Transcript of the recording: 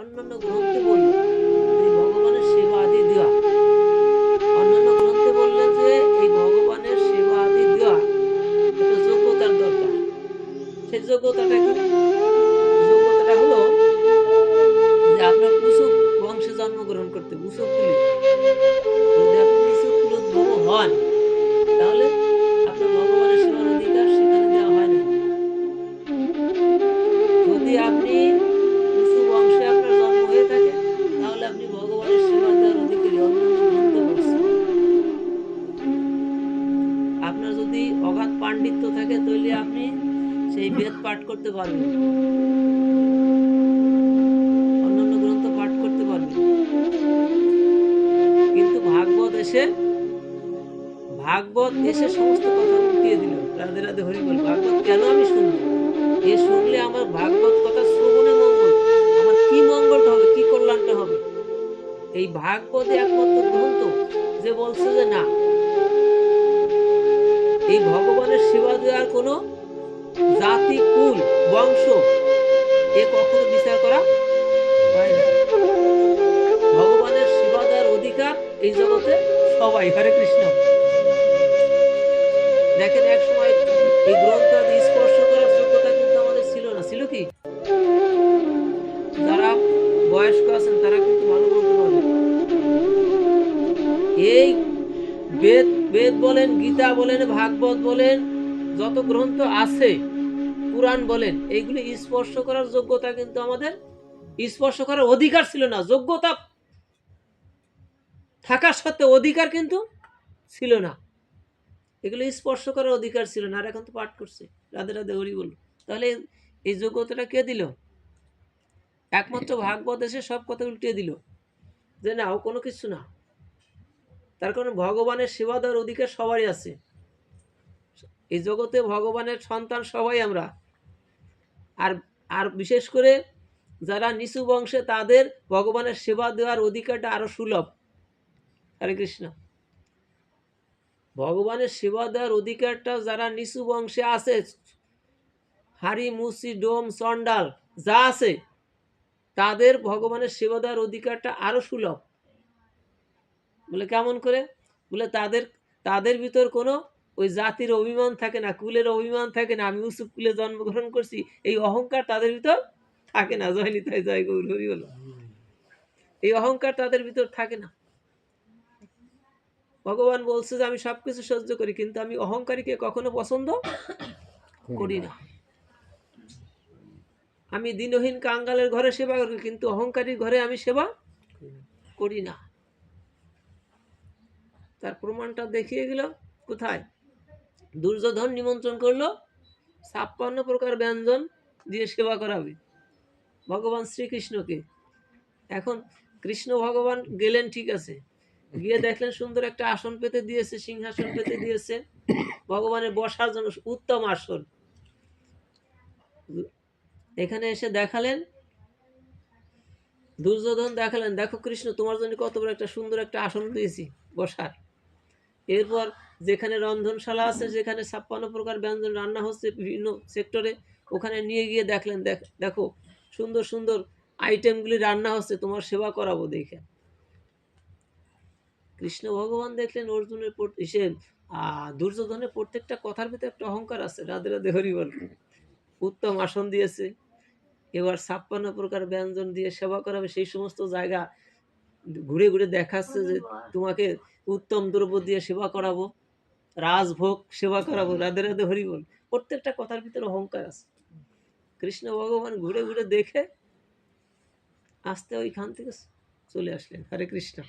অন্যান্য গ্রন্থে বলল, এই ভগবানের সেবা আদি দেওয়া। অন্যান্য গ্রন্থে বললেন যে, এই ভগবানের সেবা আদি দেওয়া একটা যোগ্যতার দরকার। সেই যোগ্যতাটা কি? যোগ্যতাটা হলো যে আপনার কুসুক বংশে জন্মগ্রহণ করতে উসুক আপনার যদি অগাধ পাণ্ডিত্য থাকে, তাহলে আপনি সেই বেদ পাঠ করতে পারবেন। অন্যান্য গ্রন্থ পাঠ করতে পারবেন। কিন্তু ভাগবত এসে ভাগবত এসে সমস্ত কথা উঠিয়ে দিল। রাধে রাধে হরি বল, ভাগবত কেন আমি শুনব? এ শুনলে আমার ভাগবত এই ভাগবতে একমাত্র গ্রন্থ যে বলছে যে না। এই ভগবানের সেবা দেওয়ার কোনো জাতি, কুল, বংশ এ কখনো বিচার করা ভগবানের সেবা দেওয়ার অধিকার এই জগতে সবাই, হরে কৃষ্ণ। দেখেন, এক সময় এই গ্রন্থ স্পর্শ করার যোগ্যতা কিন্তু আমাদের ছিল না। ছিল কি? যারা বয়স্ক আছেন, তারা কিন্তু এই বেদ বেদ বলেন, গীতা বলেন, ভাগবত বলেন, যত গ্রন্থ আছে, পুরাণ বলেন, এইগুলি স্পর্শ করার যোগ্যতা কিন্তু আমাদের, স্পর্শ করার অধিকার ছিল না, যোগ্যতা থাকা সত্ত্বেও অধিকার কিন্তু ছিল না। এগুলো স্পর্শ করার অধিকার ছিল না, আর এখন তো পাঠ করছে, রাধে রাধে হরি বল তাহলে এই যোগ্যতাটা কে দিল? একমাত্র ভাগবত এসে সব কথা উল্টিয়ে দিল। যে না, ও কোনো কিছু না। তার কারণ ভগবানের সেবা দেওয়ার অধিকার সবারই আছে। এই জগতে ভগবানের সন্তান সবাই আমরা। আর আর বিশেষ করে যারা নিচু বংশে তাদের ভগবানের সেবা দেওয়ার অধিকারটা আরও সুলভ। হরে কৃষ্ণ। ভগবানের সেবা দেওয়ার অধিকারটা যারা নিচু বংশে আছে, হাড়ি, মুসি, ডোম চন্ডাল যা আছে, তাদের ভগবানের সেবা দেওয়ার অধিকারটা আরও সুলভ। বলে কেমন করে? বলে তাদের তাদের ভিতর কোনো ওই জাতির অভিমান থাকে না কুলের অভিমান থাকে না আমি উসুফ কুলে জন্মগ্রহণ করছি এই অহংকার তাদের ভিতর থাকে না জয় নিতাই জয় গৌর হরি বলো। এই অহংকার তাদের ভিতর থাকে না। ভগবান বলছে যে আমি সবকিছু সহ্য করি কিন্তু আমি অহংকারীকে কখনো পছন্দ করি না। আমি দিনহীন কাঙ্গালের ঘরে সেবা করি কিন্তু অহংকারীর ঘরে আমি সেবা করি না। তার প্রমাণটা দেখিয়ে গেল, কোথায়? দুর্যোধন নিমন্ত্রণ করল, ছাপ্পান্ন প্রকার ব্যঞ্জন দিয়ে সেবা করাবে, ভগবান শ্রীকৃষ্ণকে। এখন কৃষ্ণ ভগবান গেলেন, ঠিক আছে। গিয়ে দেখলেন সুন্দর একটা আসন পেতে দিয়েছে, সিংহাসন পেতে দিয়েছে, ভগবানের বসার জন্য উত্তম আসন। এখানে এসে দেখালেন, দুর্যোধন দেখালেন, দেখো কৃষ্ণ, তোমার জন্য কত বড় একটা সুন্দর একটা আসন দিয়েছি বসার। এরপর যেখানে রন্ধনশালা আছে, যেখানে ছাপ্পান্ন প্রকার ব্যঞ্জন রান্না হচ্ছে বিভিন্ন সেক্টরে ওখানে নিয়ে গিয়ে দেখলেন, দেখ সুন্দর সুন্দর আইটেমগুলি রান্না হচ্ছে, তোমার সেবা করাবো দেখে। কৃষ্ণ ভগবান দেখলেন, অর্জুনের সে দুর্যোধনের প্রত্যেকটা কথার ভিতরে একটা অহংকার আছে, রাধে রাধে, হরি বল। উত্তম আসন দিয়েছে, এবার ছাপ্পান্ন প্রকার ব্যঞ্জন দিয়ে সেবা করাবে, সেই সমস্ত জায়গা ঘুরে ঘুরে দেখাচ্ছে যে তোমাকে উত্তম দ্রব্য দিয়ে সেবা করাবো রাজভোগ সেবা করাবো রাধে রাধে হরি বল। প্রত্যেকটা কথার ভিতরে অহংকার আছে। কৃষ্ণ ভগবান ঘুরে ঘুরে দেখে আসতে ওইখান থেকে চলে আসলেন। হরে কৃষ্ণ।